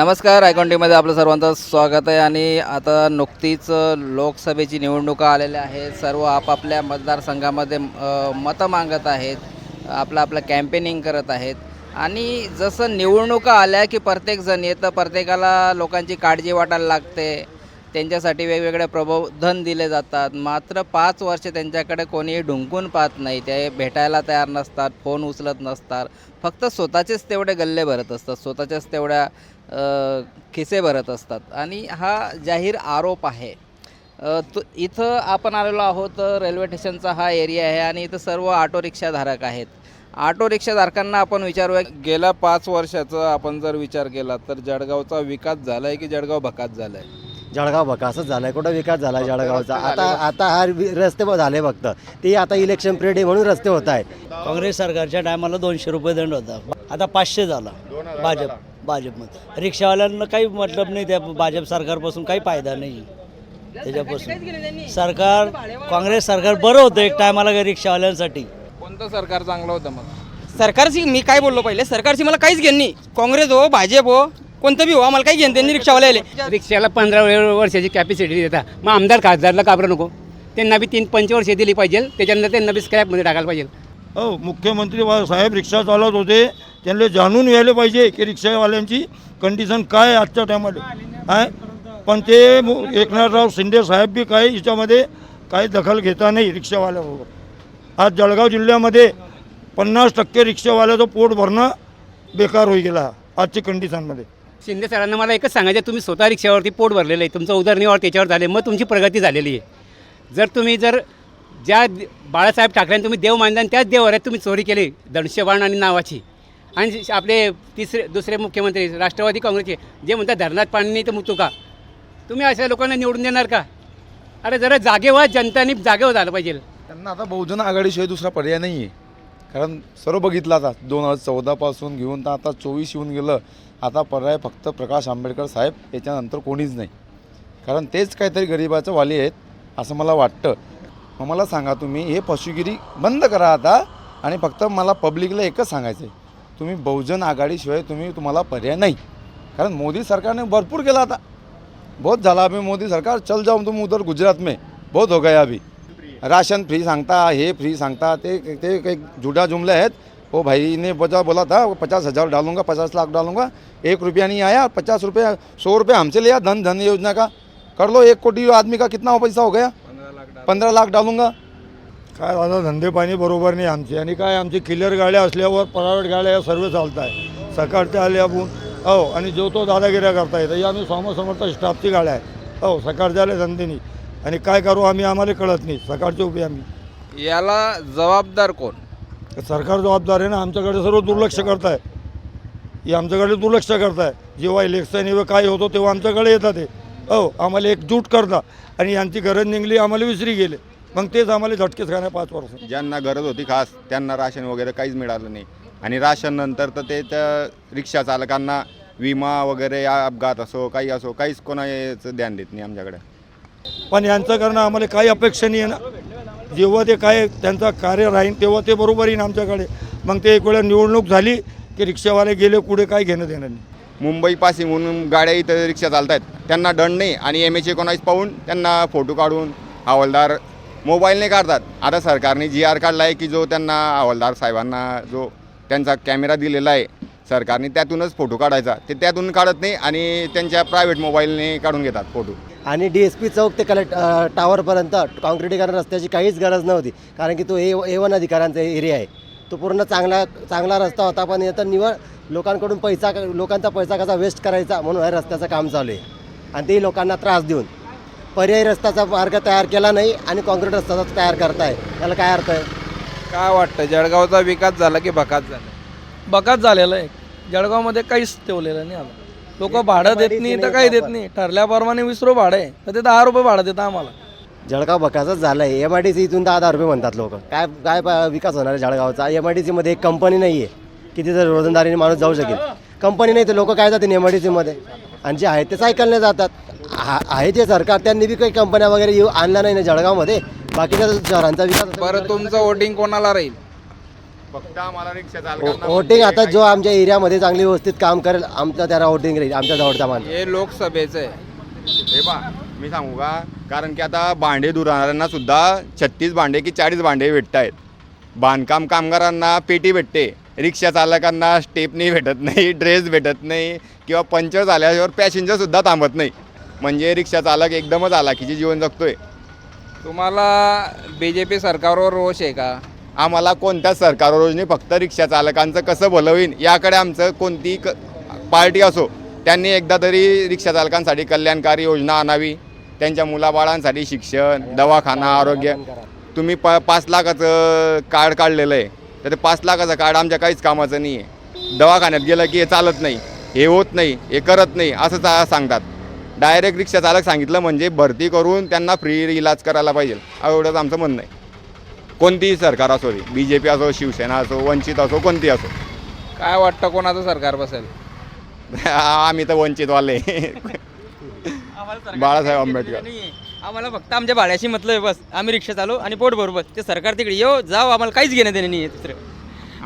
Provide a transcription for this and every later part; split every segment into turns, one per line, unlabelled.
नमस्कार आयकॉन्टीमध्ये आपलं सर्वांचं स्वागत आहे आणि आता नुकतीच लोकसभेची निवडणुका आलेल्या आहेत. सर्व आपापल्या मतदारसंघामध्ये मतं मागत आहेत आपलं आपलं कॅम्पेनिंग करत आहेत. आणि जसं निवडणुका आल्या की प्रत्येकजण येतं प्रत्येकाला लोकांची काळजी वाटायला लागते. त्यांच्यासाठी वेगवेगळे प्रबोधन दिले जातात. मात्र पाच वर्ष त्यांच्याकडे कोणीही ढुंकून पाहत नाही. ते भेटायला तयार नसतात फोन उचलत नसतात. फक्त स्वतःचेच तेवढे गल्ले भरत असतात. स्वतःच्याच तेवढ्या खिसे भरत असतात. आणि हा जाहीर आरोप आहे. तो इथं आपण आलेलो आहोत रेल्वे स्टेशनचा हा एरिया आहे आणि इथं सर्व ऑटो रिक्षाधारक आहेत. ऑटो रिक्षाधारकांना आपण विचारूया.
गेल्या पाच वर्षाचा आपण जर विचार केला तर जळगावचा विकास झाला आहे की जळगाव भकास झाला आहे
जळगाव बकासच झालाय. कुठं विकास झाला जळगावचा? आता आता हा वि- रस्ते ब- झाले फक्त. ते आता इलेक्शन पिरियड आहे म्हणून रस्ते होत आहेत.
काँग्रेस सरकारच्या टायमाला दोनशे रुपये दंड होता. आता पाचशे झाला. भाजप भाजपमध्ये. रिक्षावाल्यांना काही मतलब नाही त्या भाजप सरकारपासून काही फायदा नाही. त्याच्यापासून. सरकार काँग्रेस सरकार बरं होतं एक टायमाला रिक्षावाल्यांसाठी.
कोणतं सरकार चांगलं होतं मग?
सरकारची मी काय बोललो पहिले? सरकारची मला काहीच घेण नाही. काँग्रेस हो भाजप हो कोणतं बी हो आम्हाला काही घेणं त्यांनी रिक्षावाले आले.
रिक्षाला पंधरा वर्षाची कॅपॅसिटी देतात. मग आमदार खासदारला काबरं नको. त्यांना बी तीन पंचवर्ष दिली पाहिजे. त्याच्यानंतर त्यांना बी स्क्रॅपमध्ये टाकायला पाहिजे.
हो मुख्यमंत्री साहेब रिक्षा चालवत होते. त्यांना जाणून यायला पाहिजे की रिक्षावाल्यांची कंडिशन काय आहे आजच्या टायमाला आहे पण ते मु- एकनाथराव शिंदे साहेब बी काही याच्यामध्ये काही दखल घेता नाही रिक्षावाल्याबरोबर. आज जळगाव जिल्ह्यामध्ये पन्नास टक्के रिक्षावाल्याचं पोट भरणं बेकार होई गेला आजची कंडिशनमध्ये
शिंदे सरांना मला एकच सांगायचं तुम्ही स्वतः रिक्षावरती पोट भरलेलं आहे तुमचं उदरनिर्वाह त्याच्यावर झाले मग तुमची प्रगती झालेली आहे. जर तुम्ही जर ज्या बाळासाहेब ठाकरेंनी तुम्ही देव मानला आणि त्याच देवाऱ्यात तुम्ही चोरी केली धनुष्यबाण आणि नावाची आणि आपले तिसरे दुसरे मुख्यमंत्री राष्ट्रवादी काँग्रेसचे जे म्हणतात धरणात पाणी नाही तर मुतू का तुम्ही अशा लोकांना निवडून देणार का? अरे जरा जागेवर जनतानी जागेवर झालं पाहिजे.
त्यांना आता बहुजन आघाडीशिवाय दुसरा पर्याय नाही आहे कारण सर्व बघितलं आता दोन हजार चौदापासून घेऊन तर आता चोवीस येऊन गेलं. आता पर्याय फक्त प्रकाश आंबेडकर साहेब याच्यानंतर कोणीच नाही. कारण तेच काहीतरी गरिबाचं वाली आहेत असं मला वाटतं. मग मला सांगा तुम्ही हे पशुगिरी बंद करा आता आणि फक्त मला पब्लिकला एकच सांगायचं आहे तुम्ही बहुजन आघाडीशिवाय तुम्ही तुम्हाला पर्याय नाही. कारण मोदी सरकारने भरपूर केला आता. बहुत झाला अभी मोदी सरकार चल जाऊ तुम उधर गुजरात में. बहुत हो गया अभी. राशन फ्री सांगता हे फ्री सांगता ते ते काही जुडा जुमले आहेत. वो भाई ने बचा बोला था वो पचास हज़ार डालूंगा पचास लाख डालूंगा एक रुपया नहीं आया पचास रुपया सौ रुपया हमसे लिया धन धन योजना का। कर लो एक कोटी आदमी का कितना पैसा हो गया? पंद्रह लाख डालूंगा।
काय झालं धंदे पाणी बरोबर नाही आमचे. आणि काय आमची क्लिअर गाड्या असल्यावर प्रायव्हेट गाड्या या सर्व चालत आहे सकाळच्या आल्या आपण हो आणि जो तो दादागिऱ्या करता येतं ही आम्ही समर्थ स्टाफची गाड्या आहे हो सकाळच्या आल्या धंदेनी आणि काय करू आम्ही आम्हाला कळत नाही. सकाळचे उभे आम्ही.
याला जबाबदार कोण?
सरकार जबाबदार आहे ना आमच्याकडे सर्व दुर्लक्ष करताय. हे आमच्याकडे दुर्लक्ष करताय. जेव्हा इलेक्शन येवं काय होतं तेव्हा आमच्याकडे येतात ते. हो आम्हाला एकजूट करता. आणि यांची गरज निघली आम्हाला विसरी गेले. मग तेच आम्हाला झटकेच खाण्या पाच वर्ष.
ज्यांना गरज होती खास त्यांना राशन वगैरे काहीच मिळालं नाही. आणि राशन नंतर तर ते त्या रिक्षा चालकांना विमा वगैरे या अपघात असो काही असो काहीच कोणाचं ध्यान देत नाही आमच्याकडे.
पण यांचं करणं आम्हाला काही अपेक्षा नाही आहे ना. जेव्हा ते काय त्यांचं कार्य राहील तेव्हा ते बरोबर येईन आमच्याकडे. मग ते एक वेळा निवडणूक झाली की रिक्षावाले गेले कुठे काय घेणं देणं नाही.
मुंबई पासिंग म्हणून गाड्या इथं रिक्षा चालत आहेत त्यांना दंड नाही आणि एम एच एकोणावीस पाहून त्यांना फोटो काढून हवालदार मोबाईलने काढतात. आता सरकारने जी आर काढला आहे की जो त्यांना हवालदार साहेबांना जो त्यांचा कॅमेरा दिलेला आहे सरकारने त्यातूनच फोटो काढायचा. ते त्यातून काढत नाही आणि त्यांच्या प्रायव्हेट मोबाईलने काढून घेतात फोटो
आणि डी एस पी चौक ते कलेक्ट टावरपर्यंत काँक्रिटीकरण रस्त्याची काहीच गरज नव्हती. कारण की तो ए ए वन अधिकाऱ्यांचा एरिया आहे. तो पूर्ण चांगला चांगला रस्ता होता पण इथं निवड लोकांकडून पैसा लोकांचा पैसा कसा वेस्ट करायचा म्हणून या रस्त्याचं काम चालू आहे. आणि तेही लोकांना त्रास देऊन. पर्यायी रस्त्याचा मार्ग तयार केला नाही आणि काँक्रीट रस्त्याचा तयार करताय. त्याला काय अर्थ आहे?
काय वाटतं जळगावचा विकास झाला की भकास झाला?
बकाच झालेलं आहे. जळगावमध्ये काहीच ठेवलेलं नाही आता लोक भाडं देत नाही तर काही देत नाही. ठरल्याप्रमाणे वीस रुपये भाडं आहे. तर ते दहा रुपये भाडं देतं आम्हाला.
जळगाव बकासच झालं आहे. एम आय डी सी इथून दहा दहा रुपये म्हणतात लोक. काय काय प- विकास होणार आहे जळगावचा? एम आय डी सीमध्ये एक कंपनी नाही आहे की तिथं रोजंदारीने माणूस जाऊ शकेल. कंपनी नाही तर लोक काय जातील एम आय डी सीमध्ये आणि जे आहेत ते सायकलने जातात. हा- आहे जे सरकार. त्यांनी बी काही कंपन्या वगैरे येऊ आणल्या नाही ना जळगावमध्ये. बाकीच्या शहरांचा विकास
बरं तुमचं वोटिंग कोणाला राहील?
फक्त आम्हाला रिक्षा चालकांना
वोटिंग आता जो आमच्या एरियामध्ये चांगली व्यवस्थित काम करेल आमचा त्याला वोटिंग राहील आमच्या जवळचा माणूस.
हे लोकसभेचं आहे.
हे पा मी सांगू का? कारण की आता भांडे धुराणाऱ्यांना सुद्धा छत्तीस भांडे की चाळीस भांडे भेटत आहेत बांधकाम कामगारांना पेटी भेटते रिक्षा चालकांना स्टेपनी भेटत नाही ड्रेस भेटत नाही किंवा पंचर झाल्यावर पॅसेंजरसुद्धा थांबत नाही. म्हणजे रिक्षा चालक एकदमच आला की जे जीवन जगतोय.
तुम्हाला बी जे पी सरकारवर रोष आहे का?
आम्हाला कोणत्याच सरकार योजने फक्त रिक्षा चालकांचं कसं भलं होईल याकडे आमचं कोणती क पार्टी असो त्यांनी एकदा तरी रिक्षा चालकांसाठी कल्याणकारी योजना आणावी. त्यांच्या मुलाबाळांसाठी शिक्षण दवाखाना आरोग्य. तुम्ही प पाच लाखाचं कार्ड काढलेलं आहे. तर ते पाच लाखाचं कार्ड आमच्या काहीच कामाचं नाही आहे दवाखान्यात गेलं की हे चालत नाही हे होत नाही हे करत नाही असं चा सांगतात. डायरेक्ट रिक्षा चालक सांगितलं म्हणजे भरती करून त्यांना फ्री इलाज करायला पाहिजे. एवढंच आमचं म्हणणं आहे. कोणतीही सरकार असो बी जे पी असो शिवसेना असो वंचित असो कोणती असो.
काय वाटतं कोणाचं सरकार बसेल?
आम्ही तर वंचितवाले. बाळासाहेब आंबेडकर.
आम्हाला फक्त आमच्या भाड्याशी मतलब आहे बस. आम्ही रिक्षा चालू आणि पोट भरू बस. ते सरकार तिकडे येऊ जाऊ आम्हाला काहीच घेणं देणं नाही आहे दुसरं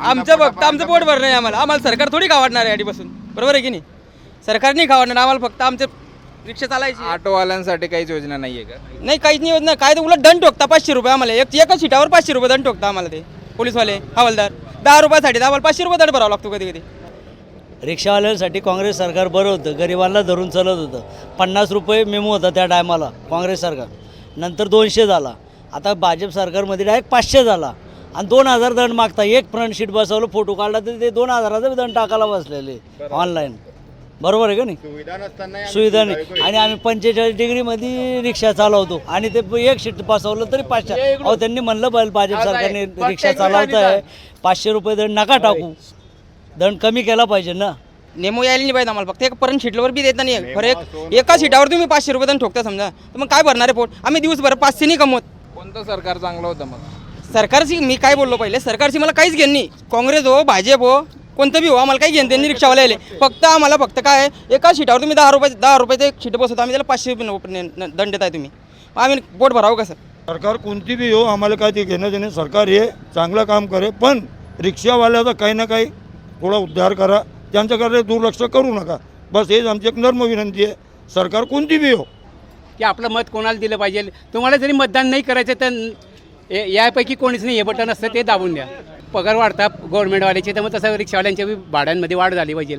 आमचं फक्त आमचं पोट भरणं आहे. आम्हाला. आम्हाला सरकार थोडी खावडणार आहे आधीपासून. बरोबर आहे की नाही? सरकार नाही खावडणार आम्हाला फक्त आमचं रिक्षा चालायची.
ऑटोवाल्यांसाठी काहीच योजना नाही आहे का?
नाही काहीच नाही होत ना काय तर उलट दंड ठोकता पाचशे रुपये आम्हाला. एक एका सीटावर पाचशे रुपये दंड ठोकता आम्हाला ते. पोलीसवाले हवालदार. दहा रुपयासाठी आम्हाला पाचशे रुपये दंड भरावा लागतो कधी कधी
रिक्षावाल्यांसाठी काँग्रेस सरकार बरं होतं. गरिबांना धरून चालत होतं. पन्नास रुपये मेमो होता त्या टायमाला काँग्रेस सरकार. नंतर दोनशे झाला. आता भाजप सरकारमध्ये डायरेक्ट पाचशे झाला. आणि दोन हजार दंड मागता. एक फ्रंट शीट बसवलं फोटो काढला तर ते दोन हजाराचा दंड टाकायला बसलेले. ऑनलाईन बरोबर आहे का नाही?
सुविधा नसताना
सुविधा नाही. आणि आम्ही पंचेचाळीस डिग्रीमध्ये रिक्षा चालवतो. आणि ते एक सीट बसवलं तरी पाचशे. अहो त्यांनी म्हणलं पाहिजे भाजप सरकारने रिक्षा चालवत आहे. पाचशे रुपये दंड नका टाकू. दंड कमी केला पाहिजे ना.
नेमो यायला नाही पाहिजे आम्हाला. फक्त एक पर्यंत सीटवर बी देता नाही. फरक एक एका सीटावर तुम्ही पाचशे रुपये दंड ठोकता समजा. तर मग काय भरणार आहे पोट? आम्ही दिवसभर पाचशे नाही कमवत.
कोणतं सरकार चांगलं होतं मग?
सरकारची मी काय बोललो पहिले? सरकारची मला काहीच घेण नाही. काँग्रेस हो भाजप हो कोणतं बी हो आम्हाला काही घेणं त्यांनी रिक्षावाले आले. फक्त आम्हाला फक्त काय आहे, एका सीटावर तुम्ही दहा रुपये दहा रुपयाचं एक सीट बसवतो आम्ही त्याला पाचशे रुपये दंड देताय तुम्ही. आम्ही पोट भरावं कसं
सरकार कोणती बी हो आम्हाला काय ते घेणं देणं सरकार हे चांगलं काम करे पण रिक्षावाल्याचा काही ना काही थोडा उद्धार करा त्यांच्याकडे दुर्लक्ष करू नका. बस हेच आमची एक नर्म विनंती आहे. सरकार कोणती बी हो.
की आपलं मत कोणाला दिलं पाहिजे? तुम्हाला जरी मतदान नाही करायचं तर ए- यापैकी कोणीच नाही हे बटन असतं ते दाबून द्या. पगार वाढतात गव्हर्नमेंटवाल्याचे तर मग तसं रिक्षावाल्यांच्या बी भाड्यांमध्ये वाढ झाली पाहिजे.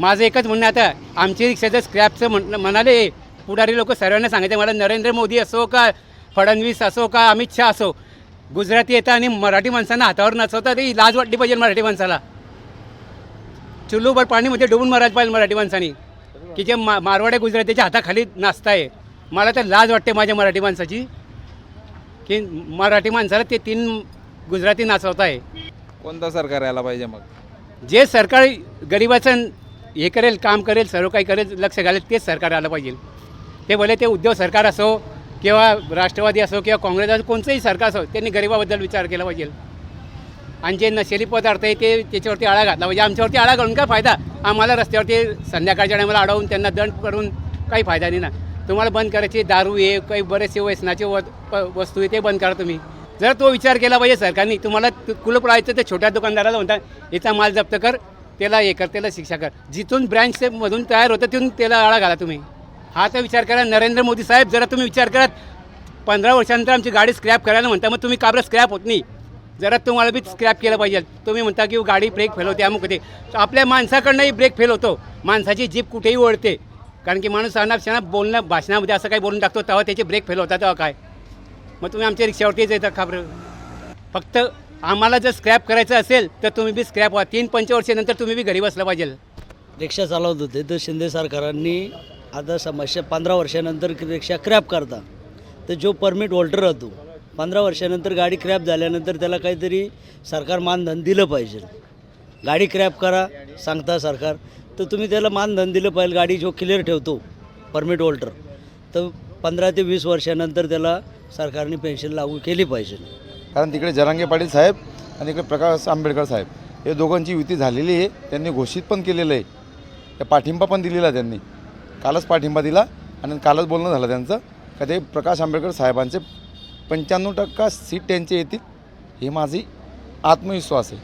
माझं एकच म्हणणं आता आमची रिक्षाचं स्क्रॅपचं म्हण म्हणाले पुढारी लोक सर्वांना सांगितले मला नरेंद्र मोदी असो का फडणवीस असो का अमित शहा असो गुजराती येतं आणि मराठी माणसांना हातावर नचवतात ही लाज वाटली पाहिजे मराठी माणसाला. चुल्लूभर पाणीमध्ये डुबून मारायला पाहिजे मराठी माणसानी की जे मा मारवाड्या गुजरातीच्या हाताखाली नाचताय. मला तर लाज वाटते माझ्या मराठी माणसाची की मराठी माणसाला ते तीन गुजराती नाचवत आहे
कोणतं सरकार यायला पाहिजे मग?
जे सरकार गरिबाचं हे करेल काम करेल सर्व काही करेल लक्ष घालेल तेच सरकार आलं पाहिजे. ते भले ते उद्योग सरकार असो किंवा राष्ट्रवादी असो किंवा काँग्रेस असो कोणतंही सरकार असो त्यांनी गरिबाबद्दल विचार केला पाहिजे. आणि जे नशेली पदार्थ आहे ते त्याच्यावरती आळा घातला पाहिजे. आमच्यावरती आळा घालून काय फायदा? आम्हाला रस्त्यावरती संध्याकाळच्या टायमाला अडवून त्यांना दंड करून काही फायदा नाही ना. तुम्हाला बंद करायची दारू आहे काही बरेचसे व्यसनाचे वस्तू आहे ते बंद करा तुम्ही. जर तो विचार केला पाहिजे सरकारने तुम्हाला कुलप राहायचं तर छोट्या दुकानदाराला म्हणतात याचा माल जप्त कर त्याला हे कर त्याला शिक्षा कर. जिथून ब्रँचमधून तयार होतं तिथून त्याला आळा घाला तुम्ही. हा तर विचार करा नरेंद्र मोदी साहेब जरा तुम्ही विचार करा पंधरा वर्षानंतर आमची गाडी स्क्रॅप करायला म्हणता मग तुम्ही काबरं स्क्रॅप होत नाही? जरा तुम्हाला बी स्क्रॅप केलं पाहिजे. तुम्ही म्हणता की गाडी ब्रेक फेल होते अमुक होते. आपल्या माणसाकडनंही ब्रेक फेल होतो. माणसाची जीप कुठेही ओढते. कारण की माणूस अनाप शनाप बोलणं भाषणामध्ये असं काही बोलून टाकतो तेव्हा त्याचे ब्रेक फेल होतात तेव्हा काय? मग तुम्ही आमच्या रिक्षावरतीच येता का बरं फक्त आम्हाला जर स्क्रॅप करायचं असेल तर तुम्ही बी स्क्रॅप व्हा. तीन पंचवर्षानंतर तुम्ही बी घरी बसलं पाहिजे.
रिक्षा चालवत होते तर शिंदे सरकारांनी आता समस्या पंधरा वर्षानंतर रिक्षा क्रॅप करता. तर जो परमिट होल्डर राहतो पंधरा वर्षानंतर गाडी क्रॅप झाल्यानंतर त्याला काहीतरी सरकार मानधन दिलं पाहिजे. गाडी क्रॅप करा सांगता सरकार. तर तुम्ही त्याला मानधन दिलं पाहिजे गाडी जो क्लिअर ठेवतो परमिट होल्डर तर पंधरा ते वीस वर्षानंतर त्याला सरकारने पेन्शन लागू केली पाहिजे.
कारण तिकडे जरांगे पाटील साहेब आणि इकडे प्रकाश आंबेडकर साहेब हे दोघांची युती झालेली आहे. त्यांनी घोषित पण केलेलं आहे. त्या पाठिंबा पण दिलेला त्यांनी. कालच पाठिंबा दिला आणि कालच बोलणं झालं त्यांचं. का ते प्रकाश आंबेडकर साहेबांचे पंच्याण्णव टक्का सीट त्यांचे येतील हे माझी आत्मविश्वास आहे.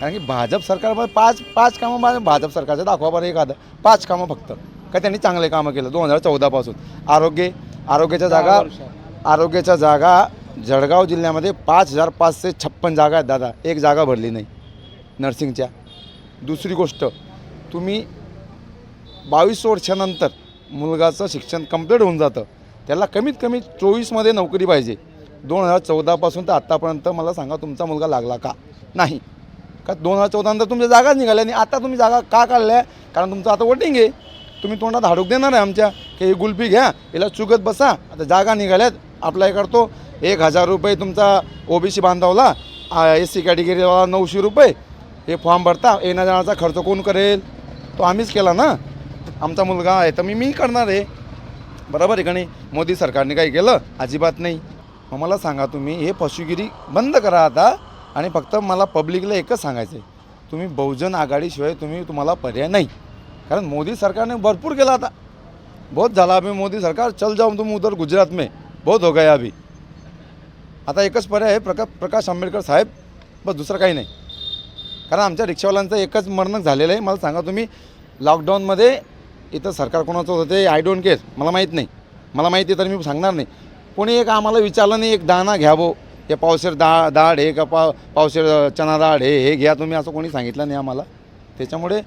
कारण की भाजप सरकारमध्ये पाच पाच कामं भाजप सरकारचं दाखवा बरं एखादं. पाच कामं फक्त. का त्यांनी चांगले कामं केलं दोन हजार चौदापासून आरोग्य आरोग्याच्या जागा आरोग्याच्या जागा जळगाव जिल्ह्यामध्ये पाच हजार पाचशे छप्पन जागा आहेत दादा. एक जागा भरली नाही नर्सिंगच्या. दुसरी गोष्ट तुम्ही बावीस वर्षानंतर मुलगाचं शिक्षण कंप्लीट होऊन जातं. त्याला कमीत कमी चोवीसमध्ये नोकरी पाहिजे. दोन हजार चौदापासून तर आत्तापर्यंत मला सांगा तुमचा मुलगा लागला का? नाही. का दोन हजार चौदानंतर तुमच्या जागाच निघाल्या आणि आता तुम्ही जागा का काढल्या? कारण तुमचं आता वोटिंग आहे. तुम्ही तोंडात हाडूक देणार आहे आमच्या. की ही गुल्फी घ्या याला चुकत बसा. आता जागा निघाल्यात अप्लाय करतो एक हजार रुपये तुमचा ओबीसी बांधवला एस सी कॅटेगरीवाला नऊशे रुपये. हे फॉर्म भरता येण्या जाण्याचा खर्च कोण करेल? तो आम्हीच केला ना. आमचा मुलगा आहे तर मी मी करणार आहे. बरोबर आहे का नाही? मोदी सरकारने काही केलं अजिबात नाही. मग मला सांगा तुम्ही हे फसवेगिरी बंद करा आता. आणि फक्त मला पब्लिकला एकच सांगायचं आहे तुम्ही बहुजन आघाडीशिवाय तुम्ही तुम्हाला पर्याय नाही. कारण मोदी सरकारने भरपूर केला आता. बहुत झाला अभी मोदी सरकार चल जाओ तुम उधर गुजरात में बहुत हो गया अभी. आता एकच पर्याय आहे प्रका प्रकाश आंबेडकर साहेब बस दुसरं काही नाही. कारण आमच्या रिक्षावाल्यांचं एकच मरणक झालेलं आहे. मला सांगा तुम्ही लॉकडाऊनमध्ये इथं सरकार कोणाचं होतं ते आय डोंट केअर मला माहीत नाही. मला माहिती आहे तर मी सांगणार नाही. कोणी एक आम्हाला विचारलं नाही एक दाणा घ्या भो. हे पावशेर दा डाळ हे का? पाव पावशेर चना डाळ हे हे घ्या तुम्ही असं कोणी सांगितलं नाही आम्हाला. त्याच्यामुळे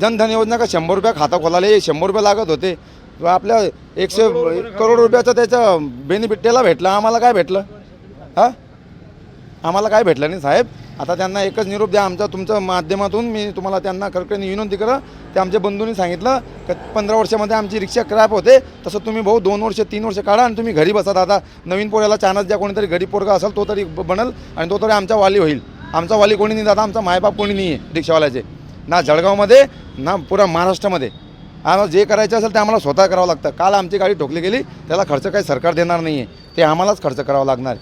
जनधन योजना का शंभर रुपया खाता खोलायला हे शंभर रुपये लागत होते. आपल्या एकशे करोड रुपयाचं त्याचं बेनिफिट त्याला भेटलं. आम्हाला काय भेटलं? हां? आम्हाला काय भेटलं नाही साहेब. आता त्यांना एकच निरोप द्या. आमच्या तुमच्या माध्यमातून मी तुम्हाला त्यांना कडकडीने विनंती करा. ते आमच्या बंधूंनी सांगितलं की पंधरा वर्षामध्ये आमची रिक्षा क्रॅप होते. तसं तुम्ही भाऊ दोन वर्ष तीन वर्ष काढा आणि तुम्ही घरी बसा. दादा नवीन पोऱ्याला चानस द्या. कोणीतरी गरीब पोरगा असेल तो तरी बनल आणि तो तरी आमचा वाली होईल. आमचा वाली कोणी नाही दादा आमचा मायबाप कोणी नाही आहे रिक्षावाल्याचे. ना जळगावमध्ये ना पुरा महाराष्ट्रामध्ये. आम्हाला जे करायचं असेल ते आम्हाला स्वतः करावं लागतं. काल आमची गाडी ठोकली गेली त्याला खर्च काही सरकार देणार नाही आहे ते आम्हालाच खर्च करावा लागणार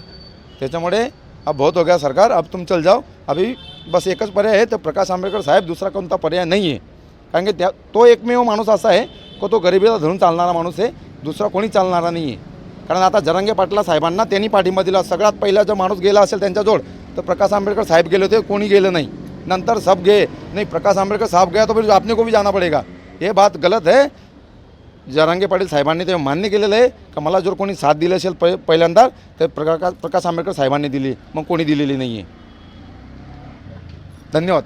त्याच्यामुळे अब बहुत हो गया सरकार अब तुम चल जाओ. अभी बस एकच पर्याय आहे तर प्रकाश आंबेडकर साहेब दुसरा कोणता पर्याय नाही आहे कारण की त्या तो एकमेव माणूस असा आहे की तो गरिबीला धरून चालणारा माणूस आहे दुसरा कोणी चालणारा नाही आहे कारण आता जरंगे पाटला साहेबांना त्यांनी पाठिंबा दिला. सगळ्यात पहिला जो माणूस गेला असेल त्यांच्याजवळ तर प्रकाश आंबेडकर साहेब गेले होते कोणी गेलं नाही. नंतर सब गए. नहीं प्रकाश आंबेडकर साहब गया तो फिर आपने को भी जाना पड़ेगा. ये बात गलत है. जरांगे पाटील साहेबांनी ते मान्य केलेलं आहे. का मला जर कोणी साथ दिली असेल पहि पहिल्यांदा तर प्रकाश प्रकाश आंबेडकर साहेबांनी दिली. मग कोणी दिलेली नाही आहे धन्यवाद.